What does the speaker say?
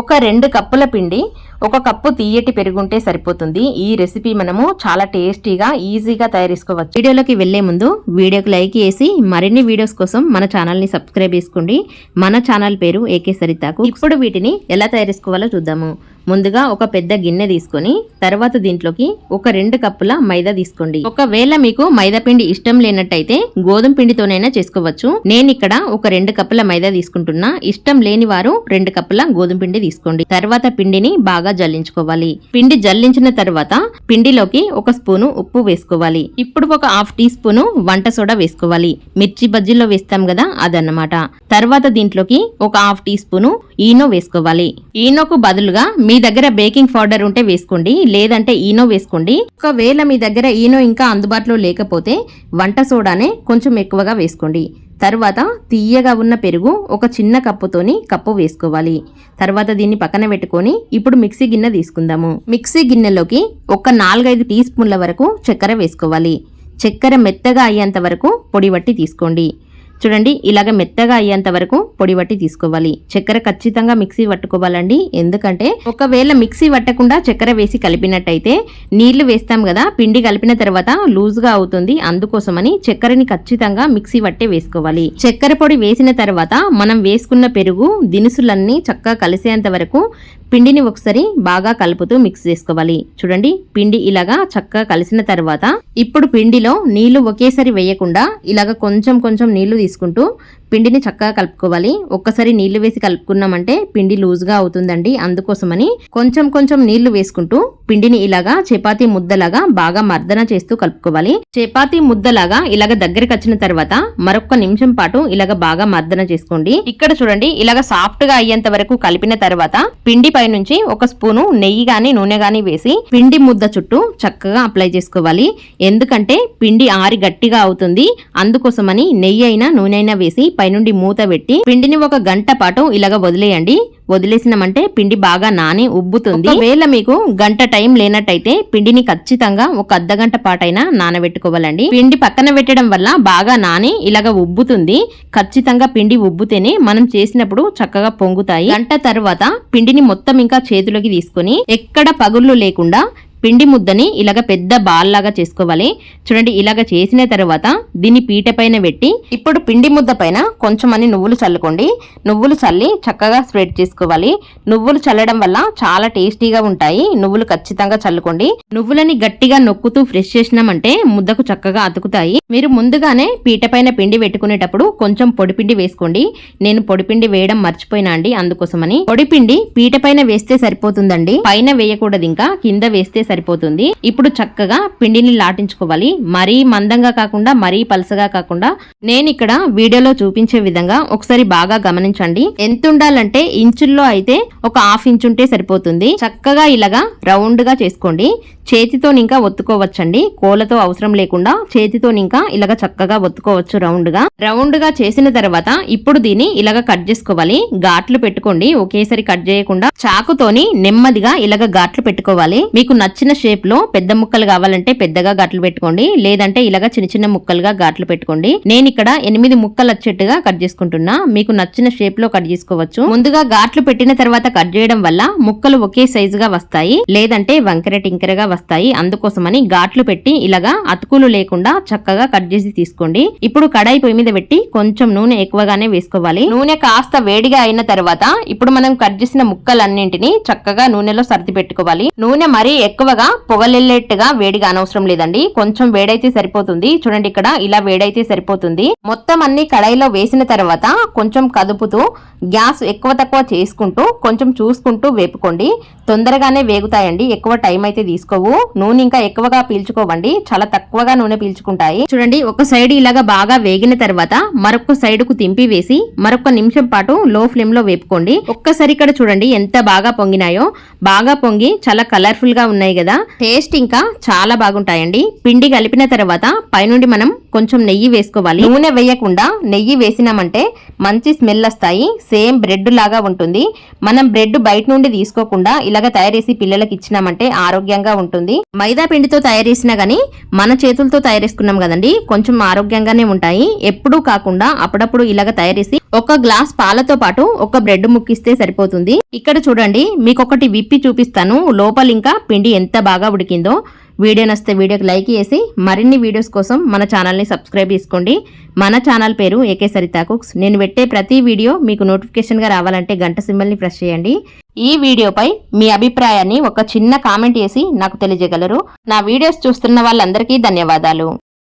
ఒక రెండు కప్పుల పిండి ఒక కప్పు తీయటి పెరుగుంటే సరిపోతుంది. ఈ రెసిపీ మనము చాలా టేస్టీగా ఈజీగా తయారు చేసుకోవచ్చు. వీడియోలోకి వెళ్ళే ముందు వీడియోకి లైక్ చేసి మరిన్ని వీడియోస్ కోసం మన ఛానల్ని సబ్స్క్రైబ్ చేసుకోండి. మన ఛానల్ పేరు ఏకే సరితాకు. ఇప్పుడు వీటిని ఎలా తయారు చేసుకోవాలో చూద్దాము. ముందుగా ఒక పెద్ద గిన్నె తీసుకొని తర్వాత దీంట్లోకి ఒక రెండు కప్పుల మైదా తీసుకోండి. ఒకవేళ మీకు మైదా పిండి ఇష్టం లేనట్టయితే గోధుమ పిండితోనైనా చేసుకోవచ్చు. నేను ఇక్కడ ఒక రెండు కప్పుల మైదా తీసుకుంటున్నా. ఇష్టం లేని వారు రెండు కప్పుల గోధుమ పిండి తీసుకోండి. తర్వాత పిండిని బాగా జల్లించుకోవాలి. పిండి జల్లించిన తర్వాత పిండిలోకి ఒక స్పూను ఉప్పు వేసుకోవాలి. ఇప్పుడు ఒక హాఫ్ టీ స్పూను వంట సోడా వేసుకోవాలి. మిర్చి బజ్జీలో వేస్తాం కదా అదన్నమాట. తర్వాత దీంట్లోకి ఒక హాఫ్ టీ స్పూను ఈనో వేసుకోవాలి. ఈనోకు బదులుగా మీ మీ దగ్గర బేకింగ్ పౌడర్ ఉంటే వేసుకోండి లేదంటే ఈనో వేసుకోండి. ఒకవేళ మీ దగ్గర ఈనో ఇంకా అందుబాటులో లేకపోతే వంట సోడానే కొంచెం ఎక్కువగా వేసుకోండి. తర్వాత తీయగా ఉన్న పెరుగు ఒక చిన్న కప్పుతోని కప్పు వేసుకోవాలి. తర్వాత దీన్ని పక్కన పెట్టుకొని ఇప్పుడు మిక్సీ గిన్నె తీసుకుందాము. మిక్సీ గిన్నెలోకి ఒక నాలుగైదు టీ స్పూన్ల వరకు చక్కెర వేసుకోవాలి. చక్కెర మెత్తగా అయ్యేంత వరకు పొడి బట్టి తీసుకోండి. చూడండి ఇలాగ మెత్తగా అయ్యేంత వరకు పొడి పట్టి తీసుకోవాలి. చక్కెర ఖచ్చితంగా మిక్సీ పట్టుకోవాలండి. ఎందుకంటే ఒకవేళ మిక్సీ పట్టకుండా చక్కెర వేసి కలిపినట్టయితే నీళ్ళు వేస్తాం కదా పిండి కలిపిన తర్వాత లూజ్గా అవుతుంది. అందుకోసమని చక్కెరని ఖచ్చితంగా మిక్సీ పట్టే వేసుకోవాలి. చక్కెర పొడి వేసిన తర్వాత మనం వేసుకున్న పెరుగు దినుసులన్నీ చక్కగా కలిసేంత వరకు పిండిని ఒకసారి బాగా కలుపుతూ మిక్స్ చేసుకోవాలి. చూడండి పిండి ఇలాగా చక్కగా కలిసిన తర్వాత ఇప్పుడు పిండిలో నీళ్ళు ఒకేసారి వేయకుండా ఇలాగ కొంచెం కొంచెం నీళ్ళు తీసుకుంటూ పిండిని చక్కగా కలుపుకోవాలి. ఒక్కసారి నీళ్ళు వేసి కలుపుకున్నామంటే పిండి లూజ్గా అవుతుందండి. అందుకోసమని కొంచెం కొంచెం నీళ్ళు వేసుకుంటూ పిండిని ఇలాగా చపాతీ ముద్దలాగా బాగా మర్దన చేస్తూ కలుపుకోవాలి. చపాతీ ముద్దలాగా ఇలాగ దగ్గరికి వచ్చిన తర్వాత మరొక నిమిషం పాటు ఇలాగ బాగా మర్దన చేసుకోండి. ఇక్కడ చూడండి ఇలాగ సాఫ్ట్గా అయ్యేంత వరకు కలిపిన తర్వాత పిండి పైనుంచి ఒక స్పూను నెయ్యి గాని నూనె గాని వేసి పిండి ముద్ద చుట్టూ చక్కగా అప్లై చేసుకోవాలి. ఎందుకంటే పిండి ఆరి గట్టిగా అవుతుంది. అందుకోసమని నెయ్యి అయినా నూనె అయినా వేసి పైనుండి మూత పెట్టి పిండిని ఒక గంట పాటు ఇలాగ వదిలేయండి. వదిలేసినామంటే పిండి బాగా నాని ఉబ్బుతుంది. ఒకవేళ మీకు గంట టైం లేనట్టయితే పిండిని ఖచ్చితంగా ఒక అర్ధ గంట పాటైనా నానబెట్టుకోవాలండి. పిండి పక్కన పెట్టడం వల్ల బాగా నాని ఇలాగ ఉబ్బుతుంది. ఖచ్చితంగా పిండి ఉబ్బుతేనే మనం చేసినప్పుడు చక్కగా పొంగుతాయి. గంట తర్వాత పిండిని మొత్తం ఇంకా చేతిలోకి తీసుకొని ఎక్కడ పగుళ్ళు లేకుండా పిండి ముద్దని ఇలాగ పెద్ద బాల్ లాగా చేసుకోవాలి. చూడండి ఇలాగ చేసిన తర్వాత దీన్ని పీట పైన పెట్టి ఇప్పుడు పిండి ముద్ద పైన కొంచెం అని నువ్వులు చల్లుకోండి. నువ్వులు చల్లి చక్కగా స్ప్రెడ్ చేసుకోవాలి. నువ్వులు చల్లడం వల్ల చాలా టేస్టీగా ఉంటాయి. నువ్వులు ఖచ్చితంగా చల్లుకోండి. నువ్వులని గట్టిగా నొక్కుతూ ఫ్రెష్ చేసినామంటే ముద్దకు చక్కగా అతుకుతాయి. మీరు ముందుగానే పీట పైన పిండి పెట్టుకునేటప్పుడు కొంచెం పొడిపిండి వేసుకోండి. నేను పొడిపిండి వేయడం మర్చిపోయినా అండి అందుకోసమని. పొడిపిండి పీట పైన వేస్తే సరిపోతుందండి. పైన వేయకూడదు ఇంకా కింద వేస్తే సరిపోతుంది. ఇప్పుడు చక్కగా పిండిని లాటించుకోవాలి. మరీ మందంగా కాకుండా మరీ పలసగా కాకుండా నేను ఇక్కడ వీడియోలో చూపించే విధంగా ఒకసారి బాగా గమనించండి. ఎంత ఉండాలంటే ఇంచుల్లో అయితే ఒక హాఫ్ ఇంచ్ ఉంటే సరిపోతుంది. చక్కగా ఇలాగా రౌండ్గా చేసుకోండి. చేతితో ఇంకా ఒత్తుకోవచ్చండి. కోలతో అవసరం లేకుండా చేతితో ఇంకా ఇలాగ చక్కగా ఒత్తుకోవచ్చు రౌండ్గా రౌండ్గా చేసిన తర్వాత ఇప్పుడు దీన్ని ఇలాగ కట్ చేసుకోవాలి. ఘాట్లు పెట్టుకోండి. ఒకేసారి కట్ చేయకుండా చాకుతోని నెమ్మదిగా ఇలాగ ఘాట్లు పెట్టుకోవాలి. మీకు నచ్చిన షేప్లో పెద్ద ముక్కలు కావాలంటే పెద్దగా గాట్లు పెట్టుకోండి. లేదంటే ఇలాగ చిన్న చిన్న ముక్కలుగా ఘాట్లు పెట్టుకోండి. నేను ఇక్కడ ఎనిమిది ముక్కలు వచ్చేట్టుగా కట్ చేసుకుంటున్నా. మీకు నచ్చిన షేప్లో కట్ చేసుకోవచ్చు. ముందుగా ఘాట్లు పెట్టిన తర్వాత కట్ చేయడం వల్ల ముక్కలు ఒకే సైజుగా వస్తాయి. లేదంటే వంకర టింకరగా వస్తాయి. అందుకోసమని ఘాట్లు పెట్టి ఇలాగా అతుకులు లేకుండా చక్కగా కట్ చేసి తీసుకోండి. ఇప్పుడు కడాయి పొయ్యి మీద పెట్టి కొంచెం నూనె ఎక్కువగానే వేసుకోవాలి. నూనె కాస్త వేడిగా అయిన తర్వాత ఇప్పుడు మనం కట్ చేసిన ముక్కలన్నింటినీ చక్కగా నూనెలో సర్ది పెట్టుకోవాలి. నూనె మరీ ఎక్కువ ఎక్కువగా పొగలెళ్ళేట్టుగా వేడిగా అనవసరం లేదండి. కొంచెం వేడైతే సరిపోతుంది. చూడండి ఇక్కడ ఇలా వేడైతే సరిపోతుంది. మొత్తం అన్ని కడాయిలో వేసిన తర్వాత కొంచెం కదుపుతూ గ్యాస్ ఎక్కువ తక్కువ చేసుకుంటూ కొంచెం చూసుకుంటూ వేపుకోండి. తొందరగానే వేగుతాయండి. ఎక్కువ టైం అయితే తీసుకోవు. నూనె ఇంకా ఎక్కువగా పీల్చుకోవండి. చాలా తక్కువగా నూనె పీల్చుకుంటాయి. చూడండి ఒక సైడ్ ఇలాగా బాగా వేగిన తర్వాత మరొక సైడ్కు తింపి వేసి మరొక నిమిషం పాటు లో ఫ్లేమ్లో వేపుకోండి. ఒక్కసారి ఇక్కడ చూడండి ఎంత బాగా పొంగినాయో. బాగా పొంగి చాలా కలర్ఫుల్గా ఉన్నాయి ఉన్నాయి కదా? టేస్ట్ ఇంకా చాలా బాగుంటాయండి. పిండి కలిపిన తర్వాత పైనుండి మనం కొంచెం నెయ్యి వేసుకోవాలి. నూనె వేయకుండా నెయ్యి వేసినామంటే మంచి స్మెల్ వస్తాయి. సేమ్ బ్రెడ్ లాగా ఉంటుంది. మనం బ్రెడ్ బయట నుండి తీసుకోకుండా ఇలాగ తయారు చేసి పిల్లలకి ఇచ్చినామంటే ఆరోగ్యంగా ఉంటుంది. మైదా పిండితో తయారు చేసినా గానీ మన చేతులతో తయారు చేసుకున్నాం కదండి కొంచెం ఆరోగ్యంగానే ఉంటాయి. ఎప్పుడూ కాకుండా అప్పుడప్పుడు ఇలాగ తయారు చేసి ఒక గ్లాస్ పాలతో పాటు ఒక బ్రెడ్ ముక్కిస్తే సరిపోతుంది. ఇక్కడ చూడండి మీకు ఒకటి విప్పి చూపిస్తాను. లోపల ఇంకా పిండి ఎంత బాగా ఉడికిందో. వీడియో నస్తే వీడియోకి లైక్ చేసి మరిన్ని వీడియోస్ కోసం మన ఛానల్ని సబ్స్క్రైబ్ చేసుకోండి. మన ఛానల్ పేరు ఏకే సరితా కుక్స్. నేను పెట్టే ప్రతి వీడియో మీకు నోటిఫికేషన్గా రావాలంటే గంట సింబల్ని ప్రెస్ చేయండి. ఈ వీడియోపై మీ అభిప్రాయాన్ని ఒక చిన్న కామెంట్ చేసి నాకు తెలియజేయగలరు. నా వీడియోస్ చూస్తున్న వాళ్ళందరికీ ధన్యవాదాలు.